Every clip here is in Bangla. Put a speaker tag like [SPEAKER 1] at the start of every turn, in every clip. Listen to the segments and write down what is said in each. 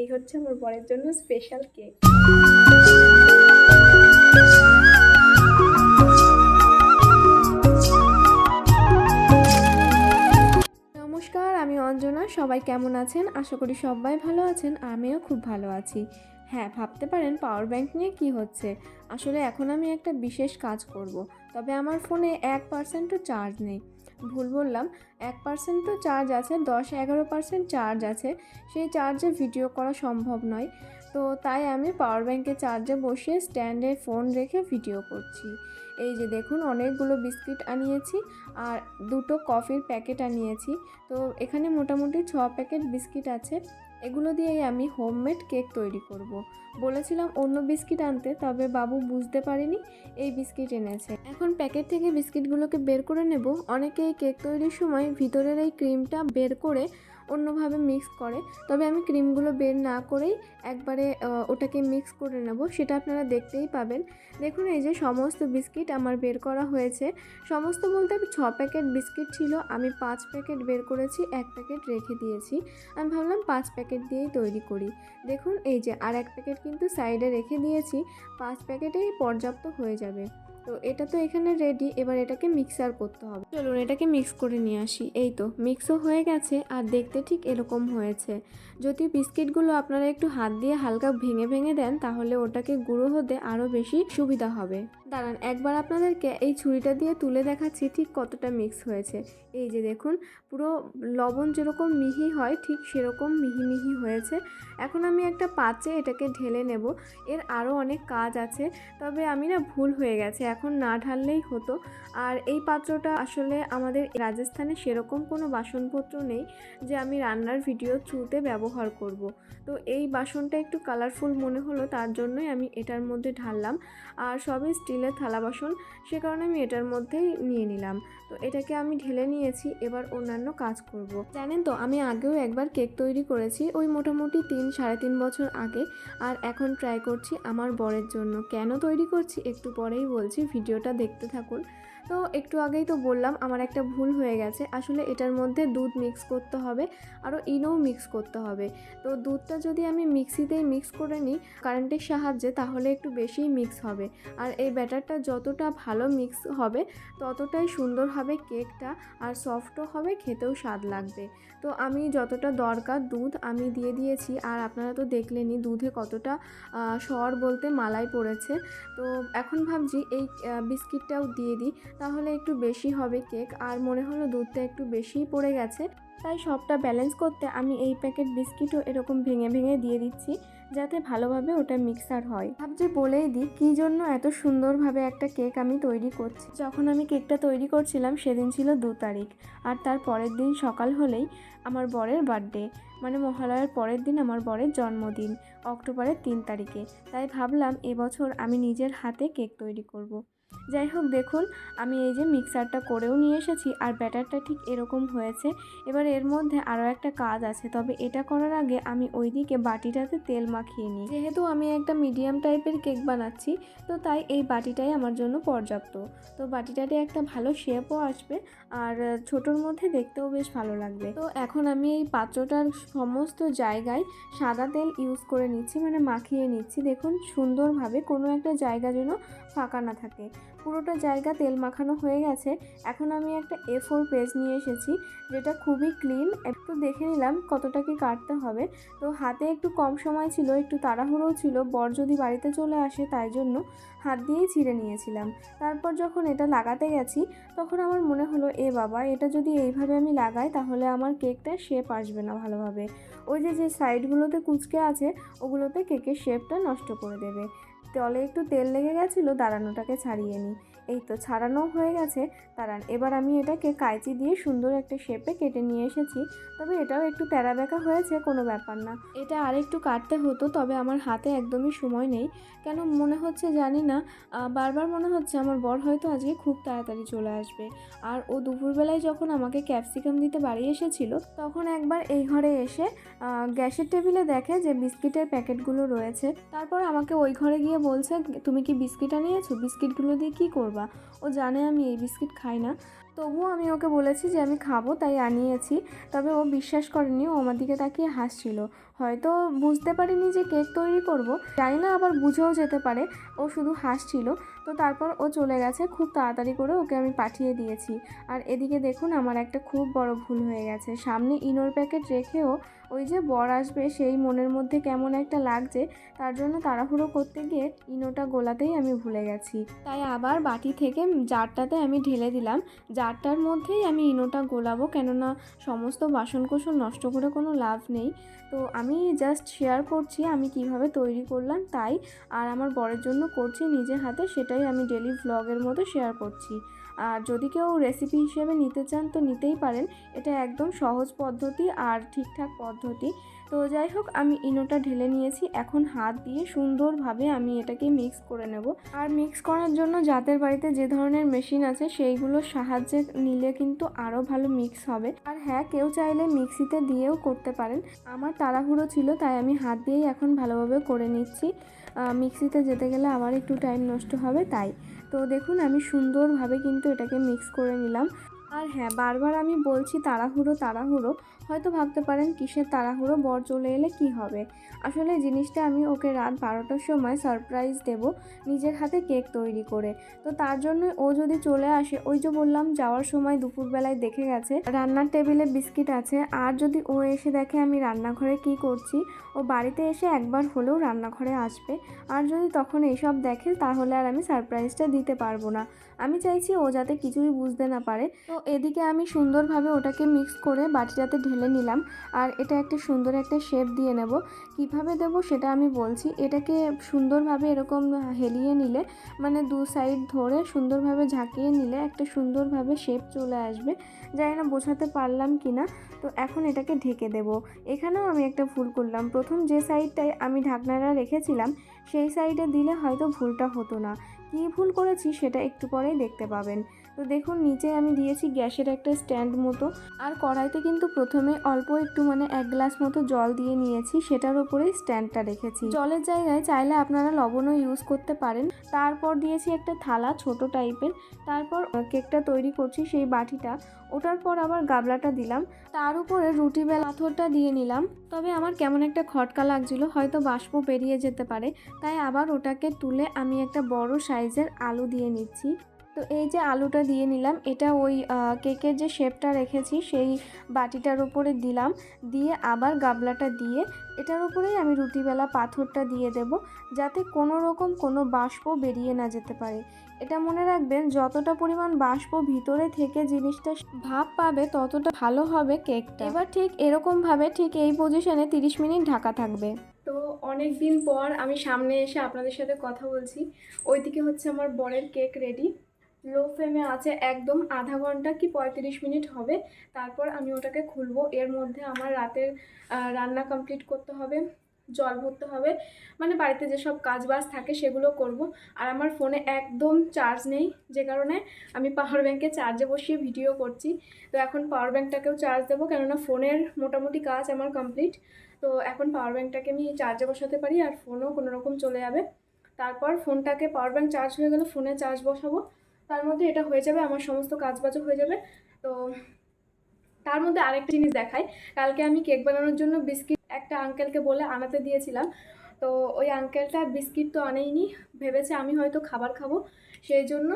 [SPEAKER 1] এই হচ্ছে আমার বরের জন্য স্পেশাল কেক নমস্কার, আমি অঞ্জনা। সবাই কেমন আছেন? আশা করি সবাই ভালো আছেন, আমিও খুব ভালো আছি। হ্যাঁ ভাবতে পারেন পাওয়ার ব্যাংক নিয়ে কি হচ্ছে? আসলে এখন আমি একটা বিশেষ কাজ করব। তবে আমার ফোনে এক পার্সেন্টও চার্জ নেই। ভুল বললাম, এক পার্সেন্ট তো চার্জ আছে, দশ এগারো পার্সেন্ট চার্জ আছে। সেই চার্জে ভিডিও করা সম্ভব নয়। তো তাই আমি পাওয়ার ব্যাঙ্কে চার্জে বসে স্ট্যান্ডে ফোন রেখে ভিডিও করছি। এই যে দেখুন, অনেকগুলো বিস্কিট আনিয়েছি আর দুটো কফির প্যাকেট আনিয়েছি। তো এখানে মোটামুটি ছ প্যাকেট বিস্কিট আছে। এগুলো দিয়েই আমি হোমমেড কেক তৈরি করব। বলেছিলাম অন্য বিস্কিট আনতে, তবে বাবু বুঝতে পারেনি, এই বিস্কিট এনেছে এখন প্যাকেট থেকে বিস্কিটগুলোকে বের করে নেব অনেকে এই কেক তৈরির সময় ভিতরের এই ক্রিমটা বের করে অন্যভাবে মিক্স করে। তবে আমি ক্রিমগুলো বের না করেই একবারে ওটাকে মিক্স করে নেব, সেটা আপনারা দেখতেই পাবেন। দেখুন, এই যে সমস্ত বিস্কিট আমার বের করা হয়েছে। সমস্ত বলতে ছ প্যাকেট বিস্কিট ছিল, আমি পাঁচ প্যাকেট বের করেছি, এক প্যাকেট রেখে দিয়েছি। আমি ভাবলাম পাঁচ প্যাকেট দিয়েই তৈরি করি। দেখুন, এই যে আর এক প্যাকেট কিন্তু সাইডে রেখে দিয়েছি, পাঁচ প্যাকেটেই পর্যাপ্ত হয়ে যাবে। তো এটা তো এখানে রেডি এবার এটাকে মিক্সার করতে হবে। চলুন এটাকে মিক্স করে নিয়ে আসি। এই তো মিক্সও হয়ে গেছে আর দেখতে ঠিক এরকম হয়েছে। যদি বিস্কিটগুলো আপনারা একটু হাত দিয়ে হালকা ভেঙে ভেঙে দেন, তাহলে ওটাকে গুঁড়ো হতে আরও বেশি সুবিধা হবে। দাঁড়ান, একবার আপনাদেরকে এই ছুরিটা দিয়ে তুলে দেখাচ্ছি ঠিক কতটা মিক্স হয়েছে। এই যে দেখুন, পুরো লবণ যেরকম মিহি হয়, ঠিক সেরকম মিহি মিহি হয়েছে। এখন আমি একটা পাত্রে এটাকে ঢেলে নেব। এর আরও অনেক কাজ আছে, তবে আমি না ভুল হয়ে গেছে, এখন না ঢাললেই হতো। আর এই পাত্রটা আসলে আমাদের রাজস্থানে সেরকম কোনো বাসনপত্র নেই যে আমি রান্নার ভিডিও থ্রুতে ব্যবহার করব। তো এই বাসনটা একটু কালারফুল মনে হলো, তার জন্যই আমি এটার মধ্যে ঢাললাম। আর সবই স্টিলের থালা বাসন, সে কারণে আমি এটার মধ্যেই নিয়ে নিলাম। তো এটাকে আমি ঢেলে নিয়েছি, এবার অন্যান্য কাজ করব। জানেন তো, আমি আগেও একবার কেক তৈরি করেছি, ওই মোটামুটি তিন, সাড়ে তিন বছর আগে। আর এখন ট্রাই করছি আমার বরের জন্য। কেন তৈরি করছি? একটু পরেই বলছি, ভিডিওটা দেখতে থাকুন। তো একটু আগেই তো বললাম, আমার একটা ভুল হয়ে গেছে। আসলে এটার মধ্যে দুধ মিক্স করতে হবে, আরও ইনোও মিক্স করতে হবে। তো দুধটা যদি আমি মিক্সিতেই মিক্স করে নিই কারেন্টের সাহায্যে তাহলে একটু বেশিই মিক্স হবে। আর এই ব্যাটারটা যতটা ভালো মিক্স হবে, ততটাই সুন্দর হবে কেকটা আর সফটও হবে, খেতেও স্বাদ লাগবে। তো আমি যতটা দরকার দুধ আমি দিয়ে দিয়েছি, আর আপনারা তো দেখলেনই দুধে কতটা সর বলতে মালাই পড়েছে। তো এখন ভাবছি এই বিস্কিটটাও দিয়ে দিই তাহলে একটু বেশি হবে কেক। আর মনে হলো দুধটা একটু বেশিই পড়ে গেছে। তাই সবটা ব্যালেন্স করতে আমি এই প্যাকেট বিস্কিটও এরকম ভেঙে ভেঙে দিয়ে দিচ্ছি, যাতে ভালোভাবে ওটা মিক্সার হয়। ভাবছি বলেই দিই কী জন্য এত সুন্দরভাবে একটা কেক আমি তৈরি করছি। যখন আমি কেকটা তৈরি করছিলাম, সেদিন ছিল দু তারিখ। আর তার পরের দিন সকাল হলেই আমার বরের বার্থডে মানে মহালয়ার পরের দিন আমার বরের জন্মদিন, অক্টোবরের তিন তারিখে। তাই ভাবলাম এবছর আমি নিজের হাতে কেক তৈরি করব। যাই হোক, দেখুন, আমি এই যে মিক্সারটা করেও নিয়ে এসেছি আর ব্যাটারটা ঠিক এরকম হয়েছে। এবার এর মধ্যে আরও একটা কাজ আছে, তবে এটা করার আগে আমি ওইদিকে বাটিটাতে তেল মাখিয়ে নিই। যেহেতু আমি একটা মিডিয়াম টাইপের কেক বানাচ্ছি, তো তাই এই বাটিটাই আমার জন্য পর্যাপ্ত। তো বাটিটাতে একটা ভালো শেপও আসবে আর ছোটোর মধ্যে দেখতেও বেশ ভালো লাগবে। তো এখন আমি এই পাত্রটার সমস্ত জায়গায় সাদা তেল ইউজ করে নিচ্ছি মানে মাখিয়ে নিচ্ছি। দেখুন, সুন্দরভাবে কোনো একটা জায়গা যেন ফাঁকা না থাকে। পুরোটা জায়গা তেল মাখানো হয়ে গেছে। এখন আমি একটা এ ফোর পেজ নিয়ে এসেছি, যেটা খুবই ক্লিন একটু দেখে নিলাম কতটা কি কাটতে হবে। তো হাতে একটু কম সময় ছিল, একটু তাড়াহুড়োও ছিল, বর যদি বাড়িতে চলে আসে তাই জন্য হাত দিয়েই ছিঁড়ে নিয়েছিলাম। তারপর যখন এটা লাগাতে গেছি, তখন আমার মনে হলো, এ বাবা, এটা যদি এইভাবে আমি লাগাই, তাহলে আমার কেকটা শেপ আসবে না ভালোভাবে। ওই যে যে সাইডগুলোতে কুচকে আছে, ওগুলোতে কেকের শেপটা নষ্ট করে দেবে। তলে একটু তেল লেগে গেছিল দাঁড়ানোটাকে ছাড়িয়ে নিই এই তো ছাড়ানো হয়ে গেছে। দাঁড়ান, এবার আমি এটাকে কাঁচি দিয়ে সুন্দর একটা শেপে কেটে নিয়ে এসেছি। তবে এটাও একটু তেরা বেঁকা হয়েছে, কোনো ব্যাপার না। এটা আর একটু কাটতে হতো, তবে আমার হাতে একদমই সময় নেই। কেন মনে হচ্ছে জানি না বারবার মনে হচ্ছে আমার বর হয়তো আজকে খুব তাড়াতাড়ি চলে আসবে। আর ও দুপুরবেলায় যখন আমাকে ক্যাপসিকাম দিতে বাড়ি এসেছিল, তখন একবার এই ঘরে এসে গ্যাসের টেবিলে দেখে যে বিস্কিটের প্যাকেটগুলো রয়েছে। তারপর আমাকে ওই ঘরে গিয়ে বলছে, তুমি কি বিস্কিট আনিয়েছো? বিস্কিটগুলো দিয়ে কী করবে? বাবা। ও জানে আমি এই বিস্কিট খাই না। তবুও আমি ওকে বলেছি যে আমি খাব, তাই আনিয়েছি। তবে ও বিশ্বাস করেনি, ও আমার দিকে তাকিয়ে হাসছিল। হয়তো বুঝতে পারিনি যে কেক তৈরি করব। জানি না আবার বুঝেও যেতে পারে। ও শুধু হাসছিল। তো তারপর ও চলে গেছে, খুব তাড়াতাড়ি করে ওকে আমি পাঠিয়ে দিয়েছি। আর এদিকে দেখুন আমার একটা খুব বড় ভুল হয়ে গেছে। সামনে ইনোর প্যাকেট রেখেও ওই যে বর আসবে, সেই মনের মধ্যে কেমন একটা লাগছে, তার জন্য তাড়াহুড়ো করতে গিয়ে ইনোটা গোলাতেই আমি ভুলে গেছি। তাই আবার বাটি থেকে জারটাতে আমি ঢেলে দিলাম। জারটার মধ্যেই আমি ইনোটা গোলাবো, কেননা সমস্ত বাসনকোসন নষ্ট করে কোনো লাভ নেই। তো আমি জাস্ট শেয়ার করছি আমি কীভাবে তৈরি করলাম তাই, আর আমার বরের জন্য করছি নিজের হাতে সেটাই আমি ডেলি ভ্লগের মতো শেয়ার করছি। আর যদি কেউ রেসিপি হিসেবে নিতে চান তো নিতেই পারেন, এটা একদম সহজ পদ্ধতি আর ঠিকঠাক পদ্ধতি। তো যাই হোক, আমি ইনোটা ঢেলে নিয়েছি। এখন হাত দিয়ে সুন্দরভাবে আমি এটাকে মিক্স করে নেব। আর মিক্স করার জন্য যাদের বাড়িতে যে ধরনের মেশিন আছে, সেইগুলোর সাহায্যে নিলে কিন্তু আরও ভালো মিক্স হবে। আর হ্যাঁ কেউ চাইলে মিক্সিতে দিয়েও করতে পারেন। আমার তাড়াহুড়ো ছিল, তাই আমি হাত দিয়েই এখন ভালোভাবে করে নিচ্ছি। মিক্সিতে যেতে গেলে আবার একটু টাইম নষ্ট হবে, তাই। তো দেখুন, আমি সুন্দরভাবে কিন্তু এটাকে মিক্স করে নিলাম। আর হ্যাঁ বারবার আমি বলছি তাড়াহুড়ো তাড়াহুড়ো। হয়তো ভাবতে পারেন কিসের তাড়াহুড়ো, বর চলে এলে কি হবে? আসলে জিনিসটা আমি ওকে রাত বারোটার সময় সারপ্রাইজ দেব নিজের হাতে কেক তৈরি করে। তো তার জন্য ও যদি চলে আসে, ওই যে বললাম যাওয়ার সময় দুপুরবেলায় দেখে গেছে, রান্নার টেবিলে বিস্কিট আছে, আর যদি ও এসে দেখে আমি রান্নাঘরে কি করছি, ও বাড়িতে এসে একবার হলেও রান্নাঘরে আসবে। আর যদি তখন এইসব দেখে, তাহলে আর আমি সারপ্রাইজটা দিতে পারব না। আমি চাইছি ও যাতে কিছুই বুঝতে না পারে। তো এদিকে আমি সুন্দরভাবে ওটাকে মিক্স করে বাটিটাতে ঢেলে নিলাম। আর এটা একটা সুন্দর একটা শেপ দিয়ে নেব। কীভাবে দেব সেটা আমি বলছি। এটাকে সুন্দরভাবে এরকম হেলিয়ে নিলে মানে দু সাইড ধরে সুন্দরভাবে ঝাঁকিয়ে নিলে একটা সুন্দরভাবে শেপ চলে আসবে। জানি না বোঝাতে পারলাম কি না তো এখন এটাকে ঢেকে দেব। এখানেও আমি একটা ভুল করলাম। প্রথম যে সাইডটায় আমি ঢাকনাটা রেখেছিলাম, সেই সাইডে দিলে হয়তো ভুলটা হতো না। কী ভুল করেছি সেটা একটু পরেই দেখতে পাবেন। তো দেখুন, নিচে আমি দিয়েছি গ্যাসের একটা স্ট্যান্ড মতো। আর কড়াইতে কিন্তু প্রথমে অল্প একটু মানে এক গ্লাস মতো জল দিয়ে নিয়েছি, সেটার উপরেই স্ট্যান্ডটা রেখেছি। জলের জায়গায় চাইলে আপনারা লবণও ইউজ করতে পারেন। তারপর দিয়েছি একটা থালা ছোট টাইপের তারপর কেকটা তৈরি করছি সেই বাটিটা। ওটার পর আবার গাবলাটা দিলাম। তার উপরে রুটি বেল পাথরটা দিয়ে নিলাম। তবে আমার কেমন একটা খটকা লাগছিল, হয়তো বাষ্প বেরিয়ে যেতে পারে। তাই আবার ওটাকে তুলে আমি একটা বড় সাইজের আলু দিয়ে নিচ্ছি। তো এই যে আলুটা দিয়ে নিলাম, এটা ওই কেকের যে শেপটা রেখেছি সেই বাটিটার উপরে দিলাম। দিয়ে আবার গাবলাটা দিয়ে এটার উপরেই আমি রুটিবেলা পাথরটা দিয়ে দেব যাতে কোনো রকম কোনো বাষ্প বেরিয়ে না যেতে পারে। এটা মনে রাখবেন, যতটা পরিমাণ বাষ্প ভিতরে থেকে জিনিসটা ভাব পাবে ততটা ভালো হবে কেকটা। এবার ঠিক এরকমভাবে ঠিক এই পজিশনে তিরিশ মিনিট ঢাকা থাকবে। তো অনেক দিন পর আমি সামনে এসে আপনাদের সাথে কথা বলছি। ওইদিকে হচ্ছে আমার বরের কেক রেডি লো ফ্লেমে আছে একদম আধা ঘণ্টা কি পঁয়ত্রিশ মিনিট হবে। তারপর আমি ওটাকে খুলবো। এর মধ্যে আমার রাতের রান্না কমপ্লিট করতে হবে, জল ভরতে হবে। মানে বাড়িতে যেসব কাজ বাজ থাকে সেগুলো করব। আর আমার ফোনে একদম চার্জ নেই, যে কারণে আমি পাওয়ার ব্যাঙ্কে চার্জে বসিয়ে ভিডিও করছি। তো এখন পাওয়ার ব্যাঙ্কটাকেও চার্জ দেবো, কেননা ফোনের মোটামুটি কাজ আমার কমপ্লিট তো এখন পাওয়ার ব্যাঙ্কটাকে আমি চার্জে বসাতে পারি, আর ফোনও কোনো রকম চলে যাবে। তারপর ফোনটাকে পাওয়ার ব্যাঙ্ক চার্জ হয়ে গেলে ফোনে চার্জ বসাবো। তার মধ্যে এটা হয়ে যাবে, আমার সমস্ত কাজবাজও হয়ে যাবে। তো তার মধ্যে আরেকটা জিনিস দেখাই। কালকে আমি কেক বানানোর জন্য বিস্কিট একটা আঙ্কেলকে বলে আনাতে দিয়েছিলাম। তো ওই আঙ্কেলটা বিস্কিট তো আনেইনি, ভেবেছে আমি হয়তো খাবার খাব। সেই জন্য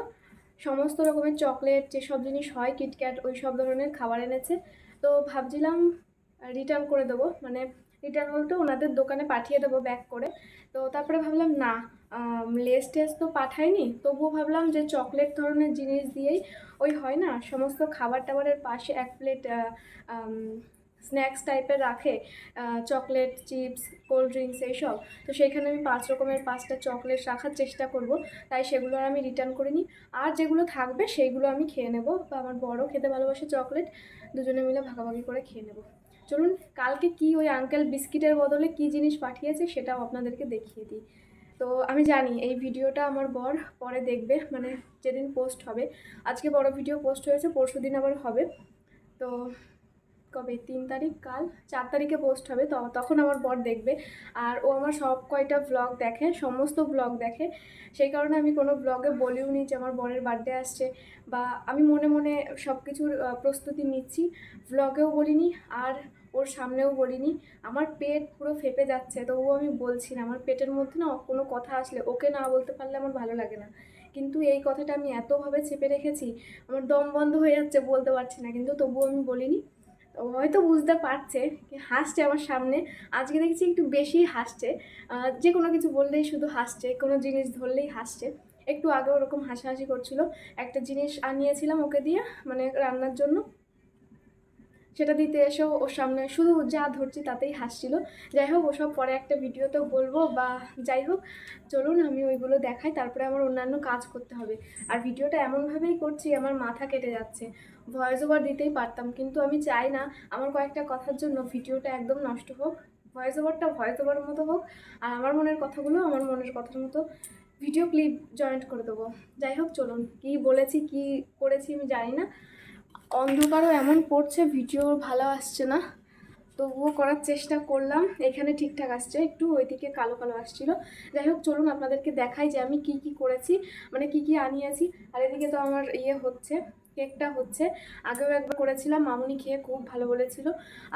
[SPEAKER 1] সমস্ত রকমের চকলেট যেসব জিনিস হয় কিটক্যাট ওই সব ধরনের খাবার এনেছে। তো ভাবছিলাম রিটার্ন করে দেবো মানে রিটার্ন বলতে ওনাদের দোকানে পাঠিয়ে দেবো ব্যাক করে। তো তারপরে ভাবলাম, না লেস টেস তো পাঠায়নি তবুও ভাবলাম যে চকলেট ধরনের জিনিস দিয়েই ওই হয় না, সমস্ত খাবার টাবারের পাশে এক প্লেট স্ন্যাক্স টাইপের রাখে চকলেট চিপস কোল্ড ড্রিঙ্কস এইসব। তো সেইখানে আমি পাঁচ রকমের পাঁচটা চকলেট রাখার চেষ্টা করব, তাই সেগুলো আর আমি রিটার্ন করে নিই আর যেগুলো থাকবে, সেইগুলো আমি খেয়ে নেব। আমার বড় খেতে ভালোবাসে চকলেট দুজনে মিলে ভাগাভাগি করে খেয়ে নেব। চলুন, কালকে কি ওই আঙ্কেল বিস্কিটের বদলে কি জিনিস পাঠিয়েছে সেটাও আপনাদেরকে দেখিয়ে দিই। তো আমি জানি এই ভিডিওটা আমার বর পরে দেখবে মানে যেদিন পোস্ট হবে। আজকে বড় ভিডিও পোস্ট হয়েছে, পরশু দিন আবার হবে। তো কবে? তিন তারিখ কাল? চার তারিখে পোস্ট হবে, তো তখন আমার বর দেখবে। আর ও আমার সব কয়টা ব্লগ দেখে, সমস্ত ব্লগ দেখে। সেই কারণে আমি কোনো ব্লগে বলিও নি যে আমার বরের বার্থডে আসছে বা আমি মনে মনে সব কিছুর প্রস্তুতি নিচ্ছি। ব্লগেও বলিনি, আর ওর সামনেও বলিনি। আমার পেট পুরো ফেপে যাচ্ছে, তবুও আমি বলছি না। আমার পেটের মধ্যে না কোনো কথা আসলে, ওকে না বলতে পারলে আমার ভালো লাগে না। কিন্তু এই কথাটা আমি এতভাবে চেপে রেখেছি, আমার দম বন্ধ হয়ে যাচ্ছে বলতে পারছি না। কিন্তু তবুও আমি বলিনি। হয়তো বুঝতে পারছে হাসছে আমার সামনে। আজকে দেখছি একটু বেশি হাসছে। যে কোনো কিছু বললেই শুধু হাসছে, কোনো জিনিস ধরলেই হাসছে। একটু আগে ওরকম হাসাহাসি করছিল। একটা জিনিস আনিয়েছিলাম ওকে দিয়ে মানে রান্নার জন্য। সেটা দিতে এসেও ওর সামনে শুধু যা ধরছি তাতেই হাসছিল। যাই হোক, ওসব পরে একটা ভিডিওতেও বলব বা যাই হোক, চলুন আমি ওইগুলো দেখাই, তারপরে আমার অন্যান্য কাজ করতে হবে। আর ভিডিওটা এমনভাবেই করছি, আমার মাথা কেটে যাচ্ছে। ভয়েস ওভার দিতেই পারতাম, কিন্তু আমি চাই না আমার কয়েকটা কথার জন্য ভিডিওটা একদম নষ্ট হোক। ভয়েস ওভারটা ভয়েস ওভারের মতো হোক, আর আমার মনের কথাগুলো আমার মনের কথার মতো ভিডিও ক্লিপ জয়েন্ট করে দেবো। যাই হোক, চলুন, কী বলেছি, কি করেছি আমি জানি না। অন্ধকারও এমন পড়ছে, ভিডিও ভালো আসছে না। তবুও করার চেষ্টা করলাম, এখানে ঠিকঠাক আসছে, একটু ওইদিকে কালো কালো আসছিল। যাই হোক, চলুন আপনাদেরকে দেখাই যে আমি কি কি করেছি মানে কি কি আনিয়েছি। আর এদিকে তো আমার ইয়ে হচ্ছে, কেকটা হচ্ছে। আগেও একবার করেছিলাম, মামুনি খেয়ে খুব ভালো বলেছিল।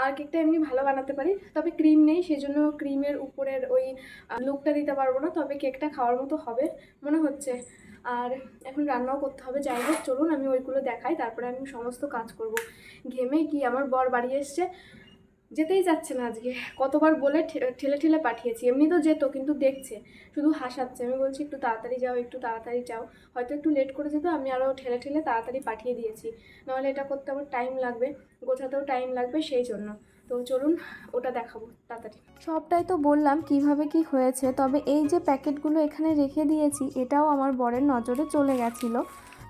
[SPEAKER 1] আর কেকটা এমনি ভালো বানাতে পারি, তবে ক্রিম নেই সেই জন্য ক্রিমের উপরের ওই লুকটা দিতে পারব না, তবে কেকটা খাওয়ার মতো হবে, মনে হচ্ছে। আর এখন রান্নাও করতে হবে। যাই হোক, চলুন আমি ওইগুলো দেখাই, তারপরে আমি সমস্ত কাজ করব। ঘেমে কি আমার বর বাড়ি এসছে। যেতেই যাচ্ছে না আজকে। কতবার বলে ঠেলে ঠেলে পাঠিয়েছি। এমনি তো যেত, কিন্তু দেখছে, শুধু হাসাচ্ছে। আমি বলছি, একটু তাড়াতাড়ি যাও, একটু তাড়াতাড়ি যাও। হয়তো একটু লেট করে যেত, আমি আরও ঠেলে ঠেলে তাড়াতাড়ি পাঠিয়ে দিয়েছি। নাহলে এটা করতে আমার টাইম লাগবে, গোছাতেও টাইম লাগবে, সেই জন্য। তো চলুন ওটা দেখাবো তাড়াতাড়ি। সবটাই তো বললাম কীভাবে কি হয়েছে, তবে এই যে প্যাকেটগুলো এখানে রেখে দিয়েছি, এটাও আমার বরের নজরে চলে গেছিল।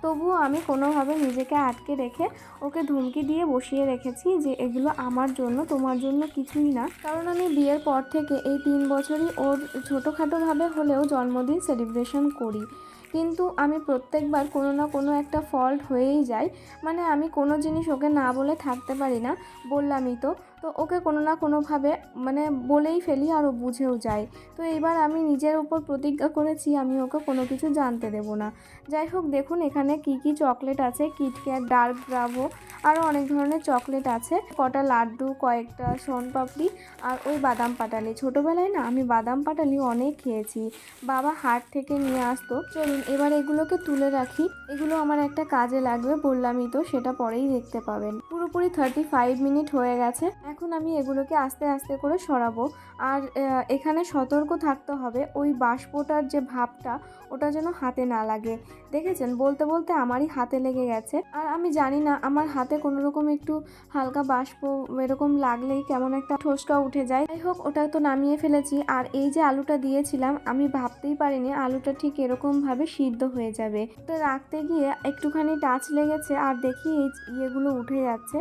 [SPEAKER 1] তবুও আমি কোনোভাবে নিজেকে আটকে রেখে ওকে ধমকি দিয়ে বসিয়ে রেখেছি যে এগুলো আমার জন্য, তোমার জন্য কিছুই না। কারণ আমি বিয়ের পর থেকে এই তিন বছরই ওর ছোটোখাটোভাবে হলেও জন্মদিন সেলিব্রেশন করি। কিন্তু আমি প্রত্যেকবার কোনো না কোনো একটা ফল্ট হয়েই যায় মানে আমি কোনো জিনিস ওকে না বলে থাকতে পারি না, বললামই তো। তো ওকে কোনো না কোনোভাবে মানে বলেই ফেলি আর ও বুঝেও যায়। তো এবার আমি নিজের উপর প্রতিজ্ঞা করেছি, আমি ওকে কোনো কিছু জানতে দেব না। যাই হোক, দেখুন এখানে কি কি চকলেট আছে কিটক্যাট ডার্ক ব্রাভো আরও অনেক ধরনের চকলেট আছে। কটা লাড্ডু, কয়েকটা শনপাপড়ি আর ওই বাদাম পাটালি। ছোটোবেলায় না আমি বাদাম পাটালি অনেক খেয়েছি। বাবা হাট থেকে নিয়ে আসতো। চলুন এবার এগুলোকে তুলে রাখি। এগুলো আমার একটা কাজে লাগবে বললামই তো, সেটা পরেই দেখতে পাবেন। পুরোপুরি থার্টি ফাইভ মিনিট হয়ে গেছে। এখন আমি এগুলোকে আস্তে আস্তে করে সরাবো। আর এখানে সতর্ক থাকতে হবে, ওই বাষ্পটার যে ভাবটা, ওটা যেন হাতে না লাগে। দেখেছেন? বলতে বলতে আমারই হাতে লেগে গেছে। আর আমি জানি না, আমার হাতে কোনো রকম একটু হালকা বাষ্প এরকম লাগলেই কেমন একটা ঠোসকা উঠে যায়। যাই হোক, ওটা তো নামিয়ে ফেলেছি। আর এই যে আলুটা দিয়েছিলাম, আমি ভাবতেই পারিনি আলুটা ঠিক এরকমভাবে সিদ্ধ হয়ে যাবে। তো রাখতে গিয়ে একটুখানি টাচ লেগেছে, আর দেখি এই ইয়েগুলো উঠে যাচ্ছে।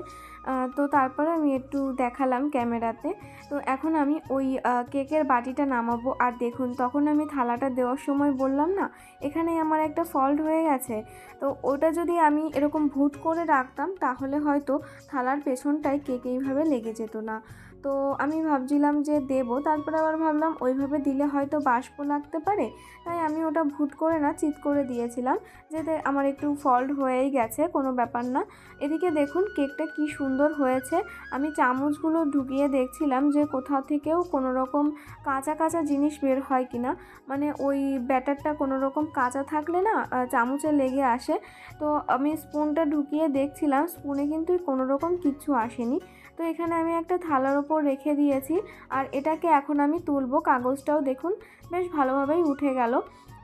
[SPEAKER 1] তো তারপরে আমি একটু দেখালাম ক্যামেরাতে। তো এখন আমি ওই কেকের বাটিটা নামাবো। আর দেখুন, তখন আমি থালাটা দেওয়ার সময় বললাম না, এখানে আমার একটা ফল্ট হয়ে গেছে। তো ওটা যদি আমি এরকম ভুট করে রাখতাম, তাহলে হয়তো থালার পেছনটায় কেক এইভাবে লেগে যেত না। তো আমি ভাবছিলাম যে দেবো, তারপরে আবার ভাবলাম ওইভাবে দিলে হয়তো বাষ্প লাগতে পারে, তাই আমি ওটা ভুট করে না চিৎ করে দিয়েছিলাম, যাতে আমার একটু ফল্ট হয়েই গেছে, কোনো ব্যাপার না। এদিকে দেখুন, কেকটা কি সুন্দর হয়েছে। আমি চামচগুলো ঢুকিয়ে দেখছিলাম যে কোথাও থেকেও কোনো রকম কাঁচা কাঁচা জিনিস বের হয় কি না মানে ওই ব্যাটারটা কোনো রকম কাঁচা থাকলে না চামচে লেগে আসে। তো আমি স্পুনটা ঢুকিয়ে দেখছিলাম, স্পুনে কিন্তু কোনো রকম কিচ্ছু আসেনি। তো এখানে আমি একটা থালার ওপর রেখে দিয়েছি আর এটাকে এখন আমি তুলবো। কাগজটাও দেখুন, বেশ ভালোভাবেই উঠে গেল।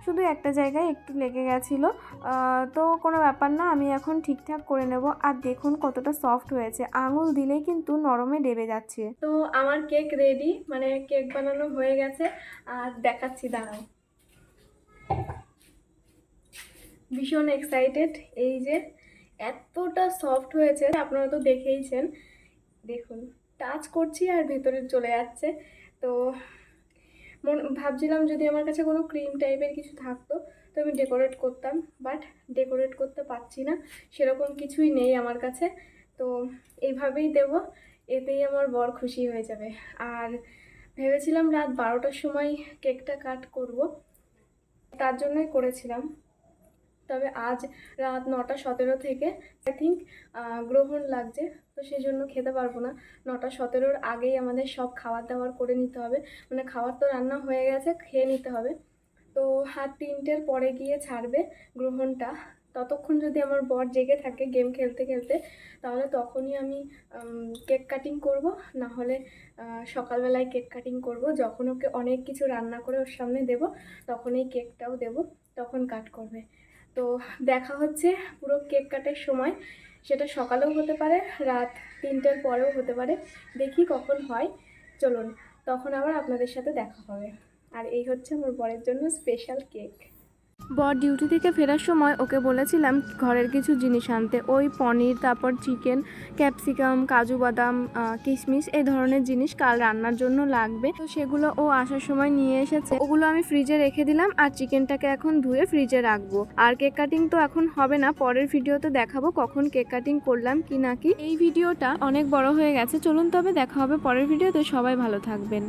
[SPEAKER 1] শুধু একটা জায়গায় একটু লেগে গেছিল। তো কোনো ব্যাপার না, আমি এখন ঠিকঠাক করে নেব। আর দেখুন কতটা সফট হয়েছে। আঙুল দিলেই কিন্তু নরমে ডেবে যাচ্ছে। তো আমার কেক রেডি মানে কেক বানানো হয়ে গেছে। আর দেখাচ্ছি, দাঁড়াও। ভীষণ এক্সাইটেড এই যে এতটা সফট হয়েছে, আপনারা তো দেখেইছেন। দেখুন, টাচ করছি আর ভেতরে চলে যাচ্ছে। তো মন, ভাবছিলাম যদি আমার কাছে কোনো ক্রিম টাইপের কিছু থাকতো, তো আমি ডেকোরেট করতাম। বাট ডেকোরেট করতে পারছি না, সেরকম কিছুই নেই আমার কাছে। তো এইভাবেই দেব, এতেই আমার বর খুশি হয়ে যাবে। আর ভেবেছিলাম রাত বারোটার সময় কেকটা কাট করব, তার জন্যই করেছিলাম। তবে আজ রাত নটা সতেরো থেকে আই থিঙ্ক গ্রহণ লাগছে। তো সেই জন্য খেতে পারব না। নটা সতেরোর আগেই আমাদের সব খাবার দাবার করে নিতে হবে। মানে খাবার তো রান্না হয়ে গেছে, খেয়ে নিতে হবে। তো হাত তিনটের পরে গিয়ে ছাড়বে গ্রহণটা। ততক্ষণ যদি আমার বর জেগে থাকে গেম খেলতে খেলতে, তাহলে তখনই আমি কেক কাটিং করব। না হলে সকালবেলায় কেক কাটিং করব। যখন ওকে অনেক কিছু রান্না করে ওর সামনে দেব, তখন এই কেকটাও দেব। তখন কাট করবে। তো দেখা হচ্ছে পুরো কেক কাটার সময়। সেটা সকালেও হতে পারে, রাত তিনটের পরেও হতে পারে। দেখি কখন হয়। চলুন, তখন আবার আপনাদের সাথে দেখা হবে। আর এই হচ্ছে আমার বরের জন্য স্পেশাল কেক বর ডিউটি থেকে ফেরার সময় ওকে বলেছিলাম, ঘরের কিছু জিনিস আনতে। ওই পনির, তারপর চিকেন, ক্যাপসিকাম, কাজু বাদাম কিশমিশ, এই ধরনের জিনিস কাল রান্নার জন্য লাগবে। তো সেগুলো ও আসার সময় নিয়ে এসেছে। ওগুলো আমি ফ্রিজে রেখে দিলাম আর চিকেনটাকে এখন ধুয়ে ফ্রিজে রাখব। আর কেক কাটিং তো এখন হবে না, পরের ভিডিওতে দেখাবো কখন কেক কাটিং করলাম কি না কি। এই ভিডিওটা অনেক বড় হয়ে গেছে, চলুন তবে দেখা হবে পরের ভিডিওতে। সবাই ভালো থাকবেন।